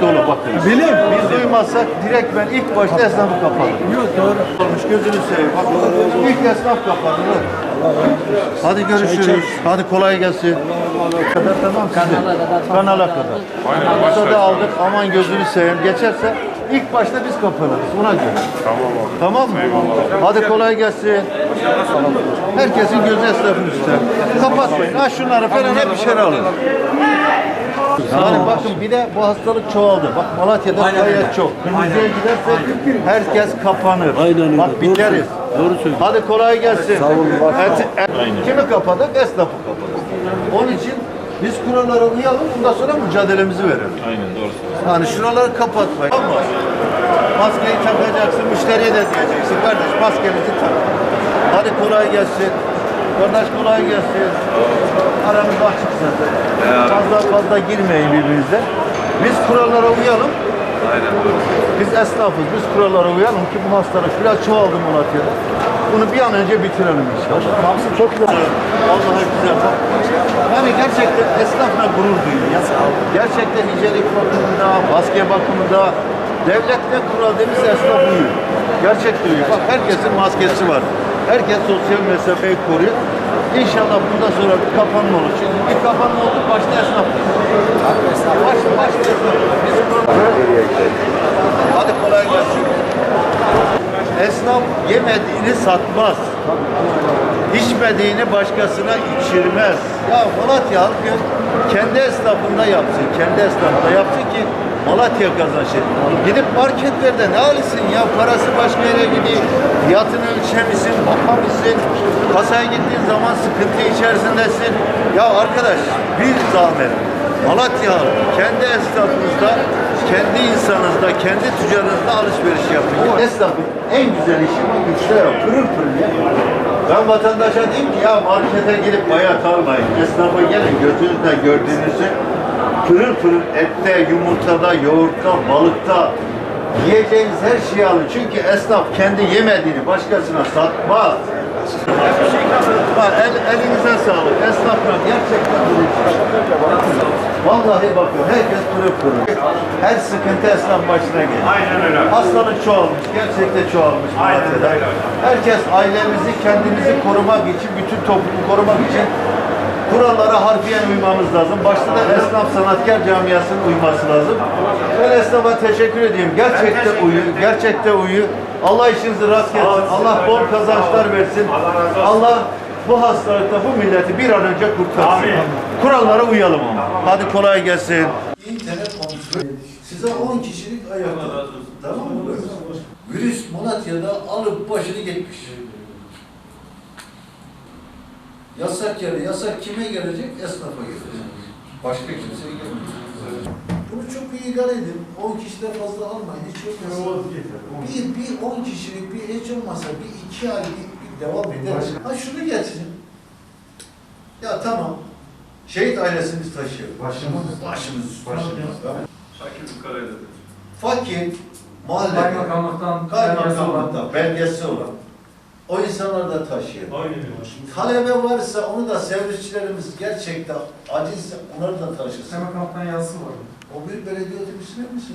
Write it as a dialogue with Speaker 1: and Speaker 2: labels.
Speaker 1: dolu bakın.
Speaker 2: Bileyim.
Speaker 1: Biz duymazsak direkt ben ilk başta esnafı kapadım.
Speaker 2: Yok doğru.
Speaker 1: Olmuş gözünü seveyim. Bak, İlk esnaf kapadı. Hadi görüşürüz. Hadi kolay gelsin. Kadar tamam size. Kanala kadar.
Speaker 3: Aynen,
Speaker 1: Burada
Speaker 3: başla.
Speaker 1: da aldık. Aman gözünü seveyim. Geçerse ilk başta biz kapanırız. Ona göre.
Speaker 3: Tamam abi.
Speaker 1: Tamam mı? Hadi kolay gelsin. Herkesin gözü esnafın üstüne. Kapatmayın. Ha şunları falan hep içeri alın. Yani bakın bir de bu hastalık çoğaldı. Bak Malatya'da gayet çok. Müzeye gidersek herkes kapanır.
Speaker 2: Aynen öyle.
Speaker 1: Bak biteriz.
Speaker 2: Doğru söylüyorsun.
Speaker 1: Hadi kolay gelsin.
Speaker 2: Sağ olun, başka.
Speaker 1: Et- et- kimi kapadık? Esnafı kapadık. Onun için biz kurallara uyalım, ondan sonra mücadelemizi verelim.
Speaker 3: Aynen doğru söylüyorsun.
Speaker 1: Yani şuraları kapatmayın. Tamam. Maskeyi takacaksın, müşteriye de diyeceksin. Kardeş maskenizi tak. Hadi kolay gelsin. Kardeş kolay gelsin. Aramız açık zaten. Fazla fazla girmeyin birbirinize. Biz kurallara uyalım.
Speaker 3: Aynen doğru.
Speaker 1: Biz esnafız, biz kurallara uyalım ki bu hastalık biraz çoğaldı Malatya'da. Bunu bir an önce bitirelim inşallah. Hamsi çok güzel. Vallahi güzel. Yani gerçekten esnafla gurur duyuyor. Ya. Gerçekten nicelik bakımında, maske bakımında, devletle kuraldığımız esnaf uyuyor. Gerçekten uyuyor. Bak herkesin maskesi var. Herkes sosyal mesafeyi koruyor. İnşallah bundan sonra bir kapanma olur. Çünkü bir kapanma oldu başta esnaf. Baş, başta esnaf. Biz Hadi kolay gelsin. Esnaf yemediğini satmaz. İçmediğini başkasına içirmez. Ya Malatya halkı kendi esnafında yapsın, kendi esnafında yapsın ki Malatya kazansın. Gidip marketlerde ne alsın ya parası başka yere gidiyor. Fiyatını ölçemisin, bakamışsın. Kasaya gittiğin zaman sıkıntı içerisindesin. Ya arkadaş bir zahmet. Malatya kendi esnafınızda, kendi insanınızda, kendi tüccarınızda alışveriş yapın. Esnafın en güzel işi bu güçte yok. Pırıl pırıl ya. Ben vatandaşa diyeyim ki ya markete gidip bayat almayın. Esnafa gelin gözünüzle gördüğünüzü pırıl pırıl ette, yumurtada, yoğurtta, balıkta yiyeceğiniz her şeyi alın. Çünkü esnaf kendi yemediğini başkasına satmaz. Bak el, elinize sağlık. Esnaflar gerçekten. Vallahi bakın herkes pırıl pırıl. Her sıkıntı esnaf başına geliyor.
Speaker 3: Aynen öyle.
Speaker 1: Hastalık çoğalmış, gerçekten çoğalmış.
Speaker 3: Aynen öyle.
Speaker 1: Herkes ailemizi, kendimizi korumak için, bütün toplumu korumak için kurallara harfiyen uymamız lazım. Başta da esnaf sanatkar camiasının uyması lazım. Ben esnafa teşekkür ediyorum. Gerçekten uyu, gerçekten uyu. Allah işinizi rast gelsin. Allah bol kazançlar versin. Allah bu hastalıkta bu milleti bir an önce kurtarsın. Kurallara uyalım ama. Hadi kolay gelsin. İnternet kontrolü. Size 10 kişilik ayakta. Tamam mı? Virüs Malatya'da alıp başını gitmiş. Yasak yere, yasak kime gelecek? Esnafa gelecek. Başka kimseye gelmeyecek. Bunu çok iyi idare edin. 10 kişiden fazla almayın. Hiç olmazsa. Bir, bir 10 kişilik bir hiç olmazsa bir iki ay bir, bir devam eder. Ha şunu getirin. Ya tamam. Şehit ailesini taşıyor. Başımız. Başımız. Başımız.
Speaker 3: Fakir fukara dedi.
Speaker 1: Fakir, mahalle,
Speaker 4: Kaymakamlıktan
Speaker 1: kaymakamlıkta belgesi olan o insanlar da taşıyor.
Speaker 4: Aynen.
Speaker 1: Talebe varsa onu da servisçilerimiz gerçekten acizse onları da taşısın.
Speaker 4: Kaymakamlıktan yazısı var.
Speaker 1: O bir belediye otobüsüne misin?